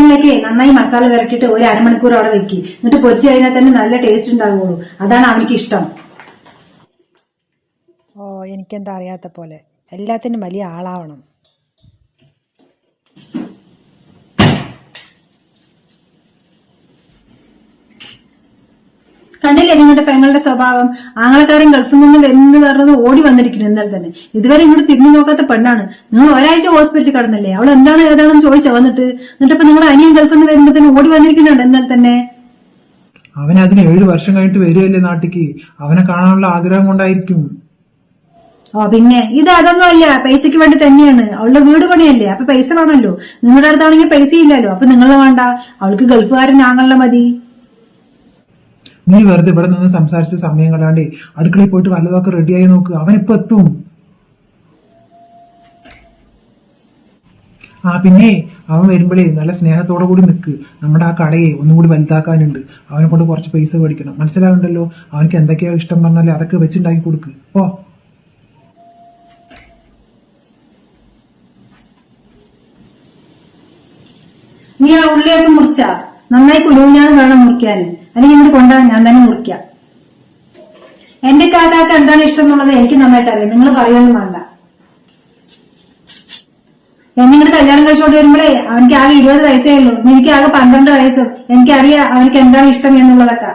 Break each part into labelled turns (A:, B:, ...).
A: ചിക്കനിലേക്ക് നന്നായി മസാല വിറക്കിട്ട് ഒരു അരമണിക്കൂർ അവിടെ വെക്കി. എന്നിട്ട് പൊരിച്ചു കഴിഞ്ഞാൽ തന്നെ നല്ല ടേസ്റ്റ് ഉണ്ടാവുള്ളൂ. അതാണ് അവനിക്ക് ഇഷ്ടം.
B: ഓ എനിക്കെന്താ അറിയാത്ത പോലെ. എല്ലാത്തിനും വലിയ ആളാവണം.
A: നിങ്ങളുടെ പെങ്ങളുടെ സ്വഭാവം ആങ്ങളക്കാരൻ ഗൾഫിൽ നിന്ന് വരുന്നു പറഞ്ഞത് ഓടി വന്നിരിക്കുന്നു ഇന്നലെ തന്നെ. ഇതുവരെ ഇങ്ങോട്ട് തിരിഞ്ഞു നോക്കാത്ത പെണ്ണാണ്. നിങ്ങൾ ഒരാഴ്ച ഹോസ്പിറ്റലിൽ കടന്നല്ലേ? അവൾ എന്താണ് ഏതാണെന്ന് ചോദിച്ചാ വന്നിട്ട്? എന്നിട്ട് ഇപ്പൊ നിങ്ങളുടെ അനിയൻ ഗൾഫിൽ നിന്ന് വരുമ്പോഴത്തേനും ഓടി വന്നിരിക്കുന്നുണ്ട് എന്നാൽ തന്നെ?
C: അവൻ അതിന് ഏഴു വർഷം കഴിഞ്ഞിട്ട് വരികയല്ലേ നാട്ടിക്ക്? അവനെ കാണാനുള്ള ആഗ്രഹം കൊണ്ടായിരിക്കും.
A: ഓ പിന്നെ ഇത് അതൊന്നും അല്ല പൈസക്ക് വേണ്ടി തന്നെയാണ്. അവളുടെ വീട് പണിയല്ലേ? അപ്പൊ പൈസ വേണമല്ലോ. നിങ്ങളുടെ അടുത്താണെങ്കിൽ പൈസ ഇല്ലല്ലോ. അപ്പൊ നിങ്ങൾ വേണ്ട. അവൾക്ക് ഗൾഫുകാരൻ ആങ്ങളെ മതി.
C: നീ വെറുതെ ഇവിടെ നിന്ന് സംസാരിച്ച സമയം കളയാണ്ട് അടുക്കളയിൽ പോയിട്ട് വല്ലതൊക്കെ റെഡിയായി നോക്ക്. അവനിപ്പോ എത്തും. ആ പിന്നെ അവൻ വരുമ്പോഴേ നല്ല സ്നേഹത്തോടെ കൂടി നിൽക്ക് നമ്മുടെ ആ കടയെ ഒന്നും കൂടി വലുതാക്കാനുണ്ട്. അവനെ കൊണ്ട് കുറച്ച് പൈസ മേടിക്കണം. മനസ്സിലാവുണ്ടല്ലോ അവനക്ക് എന്തൊക്കെയാ ഇഷ്ടം പറഞ്ഞാലേ അതൊക്കെ വെച്ചുണ്ടാക്കി കൊടുക്ക്. ഓ
A: നീ ആ ഉള്ളിയൊക്കെ മുറിച്ച? നന്നായി കുലുങ്ങിയാണ് വേണം മുറിക്കാൻ അല്ലെങ്കിൽ ഇങ്ങോട്ട് കൊണ്ടാ ഞാൻ തന്നെ മുറിക്കാം. എന്റെ കാക്കാക്ക് എന്താണ് ഇഷ്ടം എന്നുള്ളത് എനിക്ക് നന്നായിട്ട് അറിയാം. നിങ്ങൾ പറയുകയൊന്നും വേണ്ട. എന്നിങ്ങനെ കല്യാണം കഴിച്ചോണ്ട് വരുമ്പോഴേ അവനിക്ക് ആകെ ഇരുപത് വയസ്സേ ഉള്ളൂ. എനിക്ക് ആകെ പന്ത്രണ്ട് വയസ്സും എനിക്കറിയാം അവനിക്ക് എന്താണ് ഇഷ്ടം എന്നുള്ളതൊക്കെ.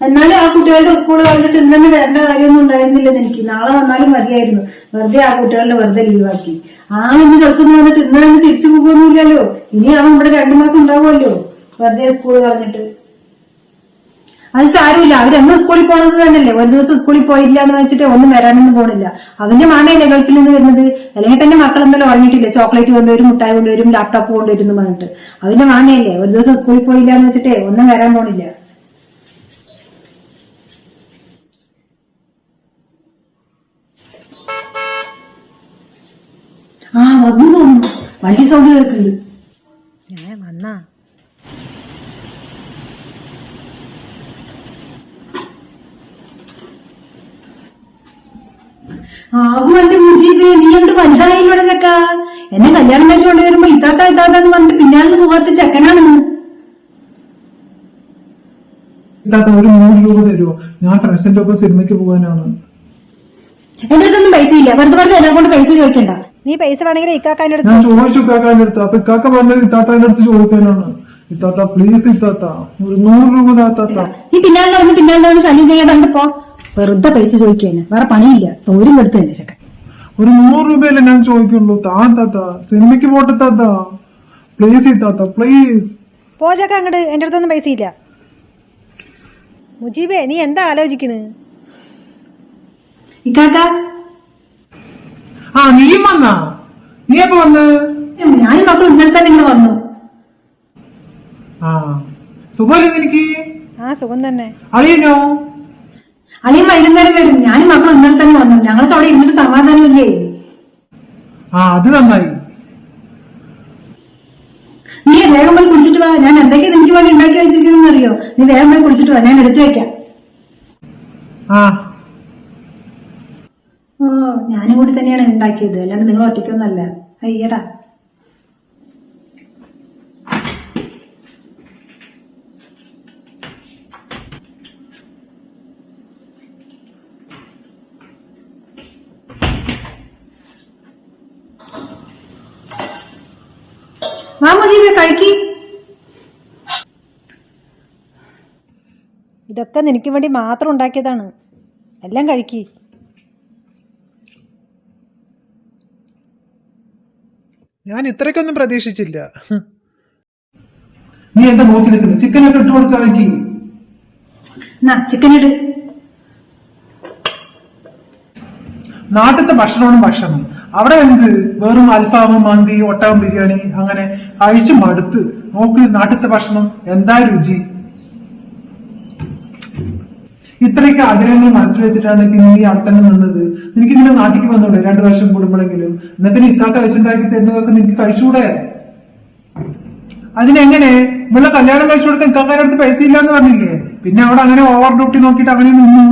A: എന്നാലും ആ കുട്ടികളുടെ സ്കൂൾ കണ്ടിട്ട് ഇന്ന് തന്നെ വരേണ്ട കാര്യമൊന്നും ഉണ്ടായിരുന്നില്ലെന്ന് എനിക്ക്. നാളെ വന്നാലും മതിയായിരുന്നു. വെറുതെ ആ കുട്ടികളുടെ വെറുതെ ലീവാക്കി ആ ഇന്ന് ദിവസം വന്നിട്ട് ഇന്ന് തന്നെ തിരിച്ചു പോകുന്നില്ലല്ലോ ഇനി അവൻ ഇവിടെ രണ്ടു മാസം ഉണ്ടാവുമല്ലോ. വെറുതെ സ്കൂൾ കളഞ്ഞിട്ട്. അത് സാരമില്ല. അവരെന്നും സ്കൂളിൽ പോണത് തന്നെയല്ലേ. ഒരു ദിവസം സ്കൂളിൽ പോയില്ല എന്ന് വെച്ചിട്ട് ഒന്നും വരാനൊന്നും പോണില്ല. അവന്റെ മാമയല്ലേ ഗൾഫിൽ നിന്ന് വരുന്നത്? അല്ലെങ്കിൽ തന്നെ മക്കൾ എന്തായാലും ഉറങ്ങിയിട്ടില്ല? ചോക്ലേറ്റ് കൊണ്ടുവരും മുട്ടായി കൊണ്ടുവരും ലാപ്ടോപ്പ് കൊണ്ടുവരും എന്ന് പറഞ്ഞിട്ട്. അവന്റെ മാമയല്ലേ ഒരു ദിവസം സ്കൂളിൽ പോയില്ല എന്ന് വെച്ചിട്ടേ ഒന്നും വരാൻ പോണില്ല. വണ്ടി സൗണ്ട് കേൾക്കുന്നുണ്ട്
B: ഞാൻ വന്നാ.
A: ആകു എന്റെ മുജീബ് നീ അങ്ങോട്ട് വലുതായില്ലോടെ ചക്ക എന്നെ കല്യാണം കഴിച്ചുകൊണ്ട് വരുമ്പോ ഇത്താത്ത ഇത്താത്താന്ന് പറഞ്ഞിട്ട് പിന്നാലെ പോകാത്ത ചക്കനാണ്
C: ഒരു നൂറ് രൂപ തരുമോ ഞാൻ ഫ്രണ്ട്സിന്റെ ഒപ്പം സിനിമയ്ക്ക് പോകാനാണ്.
A: എന്റെ അടുത്തൊന്നും പൈസ ഇല്ല വെറുതെ വെറുതെ എന്നെ കൊണ്ട് പൈസ ചോദിക്കണ്ട.
B: നീ പൈസ വേണമെങ്കിൽ ഇക്കാക്കാന്റെ അടുത്ത്
C: ഞാൻ ചോദിച്ചു ഇക്കാക്കാന്റെ അടുത്ത്. അപ്പൊ ഇക്കാക്ക പറഞ്ഞത് ഇത്താത്താന്റെ അടുത്ത് ചോദിക്കാനാണ്. ഇത്താത്ത പ്ലീസ് ഇത്താത്ത ഒരു നൂറ് രൂപ താത്താത്ത
A: നീ പിന്നാലെ നടന്ന് പിന്നാലെ നടന്ന് ശല്യം ചെയ്യാൻ കണ്ടപ്പോ വെറുതെ പൈസ ചോദിക്കാന് വേറെ പണിയില്ല. തോരും എടുത്ത് തന്നെ ചെക്കൻ
C: ഒരു നൂറ് രൂപയല്ലേ ഞാൻ ചോദിക്കുള്ളൂ. താ താത്ത സിനിമയ്ക്ക് പോട്ടെ താത്ത. പ്ലീസ് ഇത്താത്ത പ്ലീസ്
B: പോചക്ക അങ്ങോട്ട് എന്റെ അടുത്തൊന്നും പൈസ ഇല്ല. മുജീബേ നീ എന്താ ആലോചിക്കണ്?
A: ഇക്കാക്ക
C: ആ നീയും വന്നാ? നീ എപ്പോ വന്ന്?
A: ഞാനും മക്കളും ഇന്നലെ തന്നെ ഇങ്ങനെ വന്നു.
C: ആ സുഖമല്ലേ എനിക്ക്
B: ആ സുഖം തന്നെ.
C: അറിയഞ്ഞോ
A: അളിയും വൈകുന്നേരം വരും. ഞാനും മക്കളും ഇന്നലെ തന്നെ വന്നു. ഞങ്ങൾക്ക് അവിടെ ഇരുന്നിട്ട് സമാധാനം ഇല്ലേ
C: ആ അത് നന്നായി.
A: നീ വേഗം പോയി കുടിച്ചിട്ട് വാ. ഞാൻ എന്തൊക്കെയാ നിനക്ക് വേണ്ടി ഉണ്ടാക്കി വെച്ചിരിക്കണമെന്ന് അറിയോ നീ വേഗം പോയി കുടിച്ചിട്ട് വാ. ഞാൻ എടുത്തു വെക്കാം.
C: ആ
A: ഓ ഞാനും കൂടി തന്നെയാണ് ഉണ്ടാക്കിയത്. അല്ലാണ്ട് നിങ്ങൾ ഒറ്റയ്ക്കൊന്നല്ല അയ്യടാ.
B: ഇതൊക്കെ നിനക്ക് വേണ്ടി മാത്രം ഉണ്ടാക്കിയതാണ്. എല്ലാം കഴിക്കി.
C: ഞാൻ ഇത്രയ്ക്കൊന്നും പ്രതീക്ഷിച്ചില്ല. നീ എന്താ നോക്കി നിൽക്കുന്നത് ചിക്കനൊക്കെ ഇട്ട് കൊടുക്കാൻ
A: ചിക്കൻ ഇട്.
C: നാട്ടിലത്തെ ഭക്ഷണമാണ് ഭക്ഷണം. അവിടെ എന്ത്? വെറും അൽഫാമ് മന്തി ഒട്ടകം ബിരിയാണി അങ്ങനെ അഴിച്ചു മടുത്ത് നോക്ക് നാട്ടിലത്തെ ഭക്ഷണം എന്താ രുചി? ഇത്രയൊക്കെ ആഗ്രഹങ്ങൾ മനസ്സിൽ വെച്ചിട്ടാണ് പിന്നെ ഈ അവിടെ നിന്നത്. നിനക്ക് ഇങ്ങനെ നാട്ടിക്ക് വന്നൂടെ? രണ്ടു വർഷം കൂടുമ്പോഴെങ്കിലും. എന്നാ പിന്നെ ഇത്താത്ത വെച്ചുണ്ടാക്കി തരുന്നതൊക്കെ നിനക്ക് കഴിച്ചുകൂടെ അതിനെങ്ങനെ? നമ്മളെ കല്യാണം കഴിച്ചു കൊടുക്കാൻ ഇക്കാക്കാരുടെ അടുത്ത് പൈസ ഇല്ലാന്ന് പറഞ്ഞില്ലേ? പിന്നെ അവിടെ അങ്ങനെ ഓവർ ഡ്യൂട്ടി നോക്കിയിട്ട് അങ്ങനെ നിന്നു.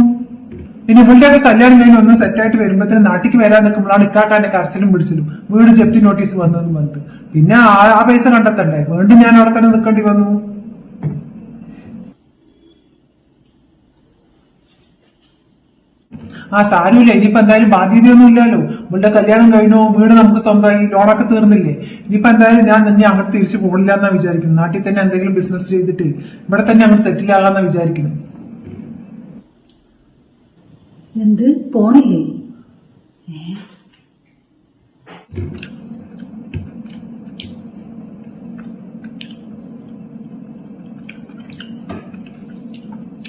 C: ഇനി ഇവളുടെയൊക്കെ കല്യാണം കഴിഞ്ഞ് ഒന്ന് സെറ്റായിട്ട് വരുമ്പോഴത്തേന് നാട്ടിക്ക് വരാൻ നിൽക്കുമ്പോഴാണ് ഇക്കാക്കാന്റെ കരച്ചിലും പിടിച്ചിലും വീട് ജപ്തി നോട്ടീസ് വന്നതെന്ന് പറഞ്ഞിട്ട്. പിന്നെ ആ പൈസ കണ്ടെത്തണ്ടേ? വീണ്ടും ഞാൻ അവിടെ തന്നെ നിൽക്കേണ്ടി വന്നു. ആ സാരമില്ല ഇനിയിപ്പോ എന്തായാലും ബാധ്യതയൊന്നും ഇല്ലല്ലോ. ഇവളുടെ കല്യാണം കഴിഞ്ഞോ വീട് നമുക്ക് സ്വന്തമായി ലോണൊക്കെ തീർന്നില്ലേ? ഇനിയിപ്പോ എന്തായാലും ഞാൻ തന്നെ അങ്ങോട്ട് തിരിച്ചു പോകില്ല എന്നാ വിചാരിക്കുന്നു. നാട്ടിൽ തന്നെ എന്തെങ്കിലും ബിസിനസ് ചെയ്തിട്ട് ഇവിടെ തന്നെ അങ്ങോട്ട് സെറ്റിൽ ആകാന്നാ വിചാരിക്കുന്നു.
A: എന്ത്? പോണില്ലേ?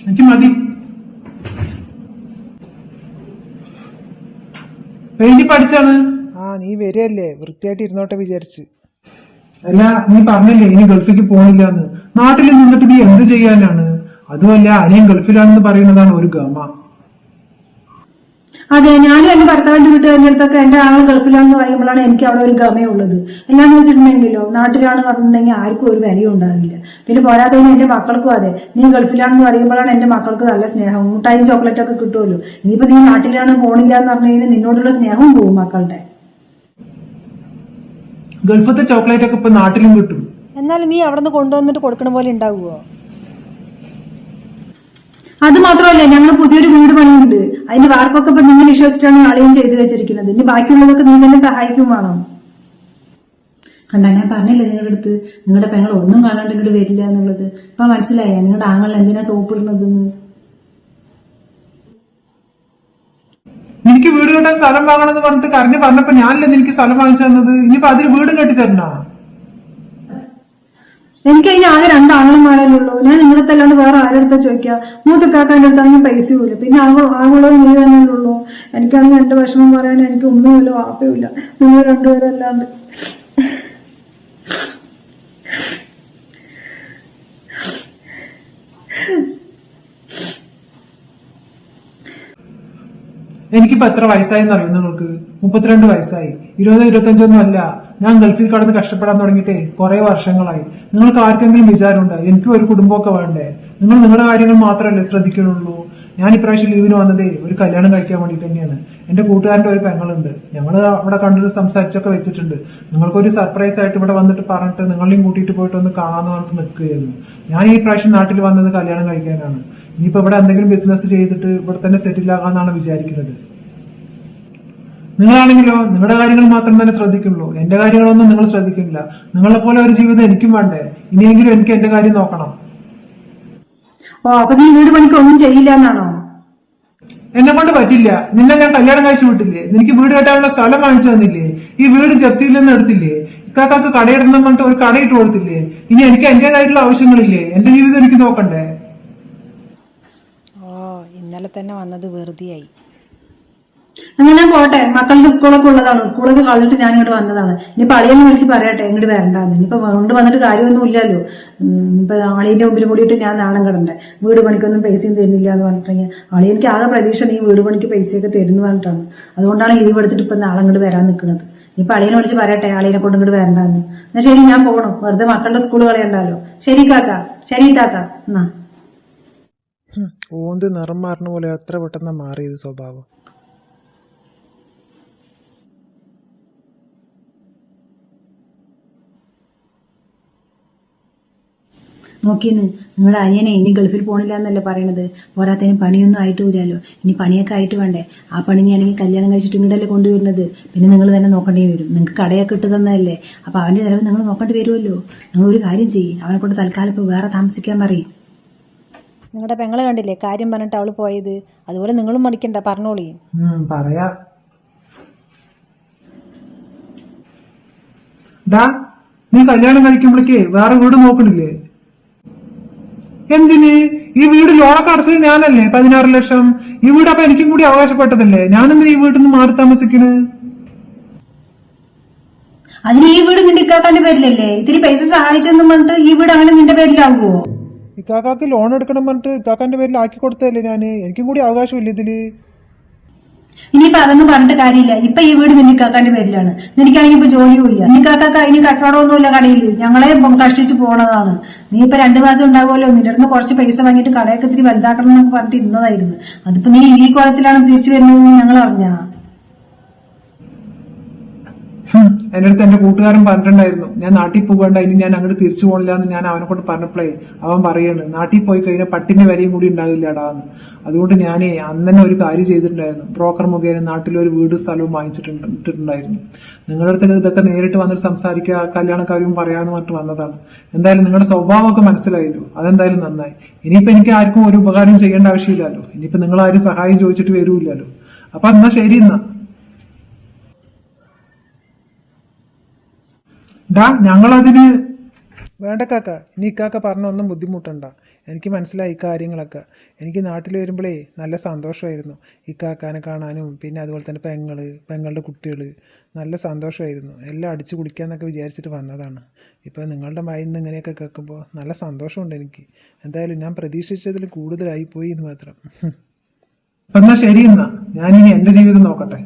C: എനിക്ക് മതി. പെയിന്റ് പഠിച്ചാണ്?
D: ആ നീ വരികയല്ലേ? വൃത്തിയായിട്ട് ഇരുന്നോട്ടെ വിചാരിച്ച്.
C: അല്ല നീ പറഞ്ഞില്ലേ ഇനി ഗൾഫിക്ക് പോണില്ല എന്ന് നാട്ടിൽ നിന്നിട്ട് നീ എന്ത് ചെയ്യാനാണ്? അതുമല്ല അനിയൻ ഗൾഫിലാണെന്ന് പറയുന്നതാണ് ഒരു ഗമ.
A: അതെ ഞാനും എന്റെ ഭർത്താവിന്റെ വീട്ടുകാരുടെ അടുത്തൊക്കെ എന്റെ ആൾ ഗൾഫിലാണെന്ന് പറയുമ്പോഴാണ് എനിക്ക് അവിടെ ഒരു ഗമയുള്ളത്. എന്നാന്ന് വെച്ചിട്ടുണ്ടെങ്കിലോ നാട്ടിലാണ് പറഞ്ഞിട്ടുണ്ടെങ്കിൽ ആർക്കും ഒരു വിലയും ഉണ്ടാവില്ല. പിന്നെ പോരാത്തതിന് എന്റെ മക്കൾക്കും അതെ നീ ഗൾഫിലാണെന്ന് പറയുമ്പോഴാണ് എന്റെ മക്കൾക്ക് നല്ല സ്നേഹം. മുട്ടായും ചോക്ലേറ്റ് ഒക്കെ കിട്ടുമല്ലോ. ഇനിയിപ്പോ നീ നാട്ടിലാണ് പോണില്ല എന്ന് പറഞ്ഞു കഴിഞ്ഞാൽ നിന്നോടുള്ള സ്നേഹവും പോകും മക്കളുടെ
C: ഗൾഫത്തെ ചോക്ലേറ്റ് ഒക്കെ ഇപ്പൊ നാട്ടിലും കിട്ടും.
B: എന്നാലും നീ അവിടെ നിന്ന് കൊണ്ടുവന്നിട്ട് കൊടുക്കണ പോലെ ഉണ്ടാവുമോ
A: അത് മാത്രമല്ല ഞങ്ങൾ പുതിയൊരു വീട് പണിയുണ്ട് അതിന്റെ വാർപ്പൊക്കെ ഇപ്പൊ നിങ്ങൾ വിശ്വസിച്ചാണ് ആളെയും ചെയ്തു വെച്ചിരിക്കുന്നത്. ഇനി ബാക്കിയുള്ളതൊക്കെ നീ തന്നെ സഹായിക്കും വേണം. കണ്ട ഞാൻ പറഞ്ഞില്ലേ നിങ്ങളുടെ അടുത്ത്? നിങ്ങളുടെ പെങ്ങൾ ഒന്നും കാണാണ്ട് ഇങ്ങോട്ട് വരില്ല എന്നുള്ളത്. ഇപ്പൊ മനസ്സിലായ? നിങ്ങളുടെ ആങ്ങൾ എന്തിനാ സോപ്പ് ഇടുന്നതെന്ന്?
C: എനിക്ക് വീട് കെട്ടാൻ സ്ഥലം വാങ്ങണമെന്ന് പറഞ്ഞിട്ട് കറിഞ്ഞ് പറഞ്ഞപ്പോ ഞാനല്ലേ നിനക്ക് സ്ഥലം വാങ്ങിച്ചു തന്നത്? ഇനിയിപ്പോ അതിന് വീട് കെട്ടി തരണ
A: എനിക്ക് അതിന് ആകെ രണ്ട് ആങ്ങളന്മാരല്ലേ ഉള്ളൂ ഞാൻ നിങ്ങളുടെ അല്ലാണ്ട് വേറെ ആരുടെ അടുത്താ ചോദിക്കാം? മൂത്തക്കാക്കാന്റെ അടുത്താണെങ്കിൽ പൈസ പോലും പിന്നെ ആങ്ങൾ ആകുള്ളത് നീ തന്നെ ഉള്ളൂ. എനിക്കാണെങ്കിൽ എന്റെ വിഷമം പറയാൻ എനിക്ക് ഒന്നുമില്ല വാപ്പയുമില്ല നിങ്ങൾ രണ്ടുപേരും അല്ലാണ്ട്.
C: എനിക്കിപ്പോ എത്ര വയസ്സായെന്ന് അറിയുന്ന നിങ്ങൾക്ക്? മുപ്പത്തിരണ്ട് വയസ്സായി. ഇരുപത് ഇരുപത്തഞ്ചൊന്നും അല്ല. ഞാൻ ഗൾഫിൽ കടന്ന് കഷ്ടപ്പെടാൻ തുടങ്ങിയിട്ടേ കുറെ വർഷങ്ങളായി. നിങ്ങൾക്ക് ആർക്കെങ്കിലും വിചാരമുണ്ട്? എനിക്കും ഒരു കുടുംബമൊക്കെ വേണ്ടേ? നിങ്ങൾ നിങ്ങളുടെ കാര്യങ്ങൾ മാത്രമല്ലേ ശ്രദ്ധിക്കുന്നുള്ളൂ? ഞാൻ ഇപ്രാവശ്യം ലീവിന് വന്നതേ ഒരു കല്യാണം കഴിക്കാൻ വേണ്ടിയിട്ട് തന്നെയാണ്. എന്റെ കൂട്ടുകാരന്റെ ഒരു പെങ്ങളുണ്ട്. ഞങ്ങൾ അവിടെ കണ്ടിട്ട് സംസാരിച്ചൊക്കെ വെച്ചിട്ടുണ്ട്. നിങ്ങൾക്കൊരു സർപ്രൈസ് ആയിട്ട് ഇവിടെ വന്നിട്ട് പറഞ്ഞിട്ട് നിങ്ങളെയും കൂട്ടിയിട്ട് പോയിട്ട് ഒന്ന് കാണാന്ന് പറഞ്ഞിട്ട് നിൽക്കുകയായിരുന്നു. ഞാൻ ഈ പ്രാവശ്യം നാട്ടിൽ വന്നത് കല്യാണം കഴിക്കാനാണ്. ഇനിയിപ്പോ ഇവിടെ എന്തെങ്കിലും ബിസിനസ് ചെയ്തിട്ട് ഇവിടെ തന്നെ സെറ്റിൽ ആകാന്നാണ് വിചാരിക്കുന്നത്. നിങ്ങളാണെങ്കിലോ നിങ്ങളുടെ കാര്യങ്ങൾ മാത്രം തന്നെ ശ്രദ്ധിക്കുള്ളൂ. എന്റെ കാര്യങ്ങളൊന്നും നിങ്ങൾ ശ്രദ്ധിക്കുന്നില്ല. നിങ്ങളെ പോലെ ഒരു ജീവിതം എനിക്കും വേണ്ടേ? ഇനിയെങ്കിലും എനിക്ക് എന്റെ കാര്യം നോക്കണം.
A: ഓ അപ്പൊ നീ വീട് പണിക്ക് ഒന്നും ചെയ്യില്ല എന്നാണോ?
C: എന്നെ കൊണ്ട് പറ്റില്ല. നിന്നെ ഞാൻ കല്യാണം കഴിച്ചു വിട്ടില്ലേ? നിനക്ക് വീട് കെട്ടാനുള്ള സ്ഥലം വാങ്ങിച്ചു തന്നില്ലേ? ഈ വീട് ജപ്തിയിൽ നിന്ന് എടുത്തില്ലേ? ഇക്കാക്കാക്ക് കടയിടണം പറഞ്ഞിട്ട് ഒരു കടയിട്ട് കൊടുത്തില്ലേ? ഇനി എനിക്ക് എന്റേതായിട്ടുള്ള ആവശ്യങ്ങളില്ലേ? എന്റെ ജീവിതം എനിക്ക് നോക്കണ്ടേ?
B: ഓ ഇന്നലെ തന്നെ വന്നത് വെറുതെയായി.
A: അങ്ങനെ പോട്ടെ. മക്കളുടെ സ്കൂളൊക്കെ ഉള്ളതാണ്. സ്കൂളൊക്കെ കളഞ്ഞിട്ട് ഞാൻ ഇങ്ങോട്ട് വന്നതാണ്. ഇനി പളിയെന്ന് വിളിച്ച് പറയട്ടെ. ഇങ്ങോട്ട് വരണ്ടാന്ന് ഇനിയിപ്പോ കൊണ്ട് വന്നിട്ട് കാര്യമൊന്നും ഇല്ലല്ലോ. ഇപ്പൊ ആളിന്റെ മുമ്പിൽ കൂടിയിട്ട് ഞാൻ നാണം കിടണ്ടേ? വീട് പണിക്കൊന്നും പൈസയും തരുന്നില്ല എന്ന് പറഞ്ഞിട്ടുണ്ടെങ്കിൽ ആളി എനിക്ക് ആകെ പ്രതീക്ഷ നീ വീട് പണിക്ക് പൈസയൊക്കെ തരുന്നു പറഞ്ഞിട്ടാണ്. അതുകൊണ്ടാണ് ലീവ് എടുത്തിട്ട് ഇപ്പൊ നാളെ ഇങ്ങോട്ട് വരാൻ നിൽക്കുന്നത്. ഇനി അളിയനെ വിളിച്ച് പറയട്ടെ. അളിയനെ കൊണ്ട് ഇങ്ങോട്ട് വരണ്ടാന്ന്. എന്നാ ശരി ഞാൻ പോകണം വെറുതെ മക്കളുടെ സ്കൂൾ കളയണ്ടല്ലോ. ശരി കാക്ക. ശരി താത്ത. എന്നാ.
D: ഓന്ത് നിറം മാറുന്ന പോലെ എത്ര പെട്ടെന്ന് മാറിയത് സ്വഭാവം.
A: നോക്കിയെന്ന്. നിങ്ങളുടെ അനിയനെ ഇനി ഗൾഫിൽ പോണില്ല എന്നല്ലേ പറയണത്. പോരാത്തതിന് പണിയൊന്നും ആയിട്ട് ആയിട്ടുമില്ലല്ലോ. ഇനി പണിയൊക്കെ ആയിട്ട് വേണ്ടേ. ആ പണിയാണെങ്കിൽ കല്യാണം കഴിച്ചിട്ട് ഇങ്ങോട്ടല്ലേ കൊണ്ടുവരുന്നത്. പിന്നെ നിങ്ങൾ തന്നെ നോക്കേണ്ടി വരും. നിങ്ങൾക്ക് കടയൊക്കെ ഇട്ട് തന്നതല്ലേ. അപ്പോൾ അവന്റെ ചിലവ് നിങ്ങൾ നോക്കേണ്ടി വരുമല്ലോ. നിങ്ങൾ ഒരു കാര്യം ചെയ്യും. അവനെ കൊണ്ട് തൽക്കാലം ഇപ്പോൾ വേറെ താമസിക്കാൻ പറയും.
B: നിങ്ങളുടെ പെങ്ങളെ കണ്ടില്ലേ? കാര്യം പറഞ്ഞിട്ട് അവൾ പോയത്. അതുപോലെ നിങ്ങളും മടിക്കണ്ട. പറഞ്ഞോളി.
C: പറയാ. നീ കല്യാണം കഴിക്കുമ്പോഴേക്കേ വേറെ വീട് നോക്കണില്ലേ? എന്തിന്? ഈ വീട് ലോണൊക്കെ അടച്ചത് ഞാനല്ലേ പതിനാറ് ലക്ഷം. ഈ വീട് അപ്പൊ എനിക്കും കൂടി അവകാശപ്പെട്ടതല്ലേ? ഞാനെന്തിനാ ഈ വീട്ടിൽ നിന്ന് മാറി താമസിക്കണ്?
A: അതിന് ഈ വീട് നിന്റെ ഇക്കാക്കാന്റെ പേരിലല്ലേ? ഇത്തിരി പൈസ സഹായിച്ചെന്ന് പറഞ്ഞിട്ട് ഈ വീട് അങ്ങനെ നിന്റെ പേരിലാകുമോ
D: ഇക്കാക്കാക്ക് ലോൺ എടുക്കണം പറഞ്ഞിട്ട് ഇക്കാക്കാന്റെ പേരിൽ ആക്കി കൊടുത്തതല്ലേ ഞാൻ എനിക്കും കൂടി അവകാശമില്ല ഇതിൽ?
A: ഇനിയിപ്പോ അതൊന്നും പറഞ്ഞിട്ട് കാര്യമില്ല. ഇപ്പൊ ഈ വീട് നിനക്കാക്കാന്റെ പേരിലാണ്. നിനക്കാണെങ്കിൽ ഇപ്പൊ ജോലിയും ഇല്ല. നിനക്കാക്കാക്ക ഇനി കച്ചവടമൊന്നുമില്ല കടയിൽ ഞങ്ങളെ കഷ്ടിച്ച് പോണതാണ്. നീ ഇപ്പൊ രണ്ടു മാസം ഉണ്ടാവുമല്ലോ. നിന്റെ അടുത്ത് കുറച്ച് പൈസ വാങ്ങിയിട്ട് കടയൊക്കെ ഇത്തിരി വലുതാക്കണം എന്നൊക്കെ പറഞ്ഞിട്ട് ഇരുന്നതായിരുന്നു അതിപ്പോ നീ ഈ കോലത്തിലാണ് തിരിച്ചു വരുന്നത് ഞങ്ങൾ അറിഞ്ഞാ
C: എന്റെ അടുത്ത് എന്റെ കൂട്ടുകാരൻ പറഞ്ഞിട്ടുണ്ടായിരുന്നു ഞാൻ നാട്ടിൽ പോകേണ്ട ഇനി ഞാൻ അങ്ങോട്ട് തിരിച്ചു പോകണില്ല എന്ന് ഞാൻ അവനെ കൊണ്ട് പറഞ്ഞപ്പോഴേ അവൻ പറയാണ് നാട്ടിൽ പോയി കഴിഞ്ഞാൽ പട്ടിന്റെ വരെയും കൂടി ഉണ്ടാകില്ലടാ എന്ന്. അതുകൊണ്ട് ഞാൻ അന്ന് തന്നെ ഒരു കാര്യം ചെയ്തിട്ടുണ്ടായിരുന്നു. ബ്രോക്കർ മുഖേന നാട്ടിലൊരു വീട് സ്ഥലവും വാങ്ങിച്ചിട്ടുണ്ടായിരുന്നു. നിങ്ങളുടെ അടുത്ത് ഇതൊക്കെ നേരിട്ട് വന്നിട്ട് സംസാരിക്കുക കല്യാണ കാര്യവും പറയാന്ന് പറഞ്ഞിട്ട് വന്നതാണ്. എന്തായാലും നിങ്ങളുടെ സ്വഭാവമൊക്കെ മനസ്സിലായല്ലോ അതെന്തായാലും നന്നായി. ഇനിയിപ്പോ എനിക്ക് ആർക്കും ഒരു ഉപകാരം ചെയ്യേണ്ട ആവശ്യമില്ലല്ലോ. ഇനിയിപ്പോ നിങ്ങൾ ആരും സഹായം ചോദിച്ചിട്ട് വരൂല്ലല്ലോ. അപ്പൊ എന്നാ ശരി എന്നാ. ഡാ ഞങ്ങളതിന്
D: വേണ്ട കാക്ക ഇനി ഇക്കാക്ക പറഞ്ഞ ഒന്നും ബുദ്ധിമുട്ടണ്ട. എനിക്ക് മനസ്സിലായി കാര്യങ്ങളൊക്കെ. എനിക്ക് നാട്ടിൽ വരുമ്പോഴേ നല്ല സന്തോഷമായിരുന്നു ഇക്കാക്കാനെ കാണാനും പിന്നെ അതുപോലെ തന്നെ പെങ്ങൾ പെങ്ങളുടെ കുട്ടികൾ നല്ല സന്തോഷമായിരുന്നു. എല്ലാം അടിച്ചു കുടിക്കാന്നൊക്കെ വിചാരിച്ചിട്ട് വന്നതാണ്. ഇപ്പോൾ നിങ്ങളുടെ മൈന്ന് ഇങ്ങനെയൊക്കെ കേൾക്കുമ്പോൾ നല്ല സന്തോഷമുണ്ട് എനിക്ക്. എന്തായാലും ഞാൻ പ്രതീക്ഷിച്ചതിൽ കൂടുതലായി പോയി എന്ന് മാത്രം.
C: എന്നാൽ എന്നാ ശരി എന്നാ. ഞാനിനി എന്റെ ജീവിതം നോക്കട്ടെ.